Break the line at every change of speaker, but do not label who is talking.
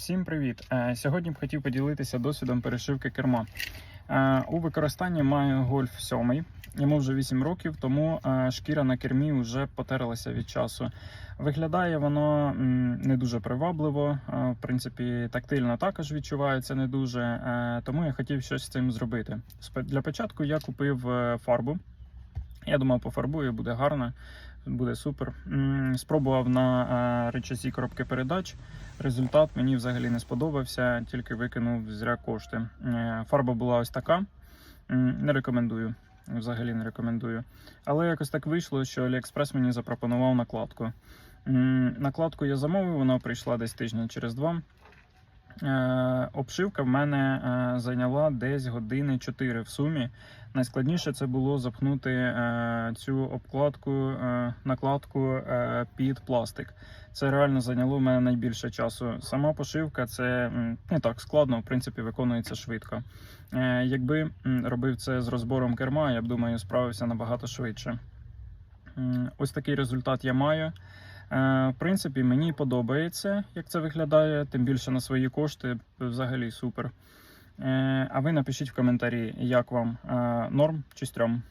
Всім привіт! Е, Сьогодні б хотів поділитися досвідом перешивки керма. Е, У використанні маю гольф 7. Йому вже 8 років, тому е, шкіра на кермі вже потерлася від часу. Виглядає воно не дуже привабливо. В принципі, тактильно також відчувається не дуже. Тому я хотів щось з цим зробити. Для початку я купив фарбу. Я думав, пофарбую, буде гарно, буде супер. Спробував на е, речасі коробки передач. Результат мені взагалі не сподобався, тільки викинув зря кошти. Е, Фарба була ось така. Не рекомендую. Взагалі не рекомендую. Але якось так вийшло, що AliExpress мені запропонував накладку. Накладку я замовив, вона прийшла десь тижня через два. Е, Обшивка в мене е, зайняла десь години 4 в сумі. Найскладніше це було запхнути е, цю обкладку, накладку під пластик. Це реально зайняло в мене найбільше часу. Сама пошивка це не так складно, в принципі, виконується швидко. Якби робив це з розбором керма, я б думаю, справився набагато швидше. Ось такий результат я маю. Е, В принципі, мені подобається, як це виглядає, тим більше на свої кошти взагалі супер. Е, А ви напишіть в коментарі, як вам е, норм чи стрьом.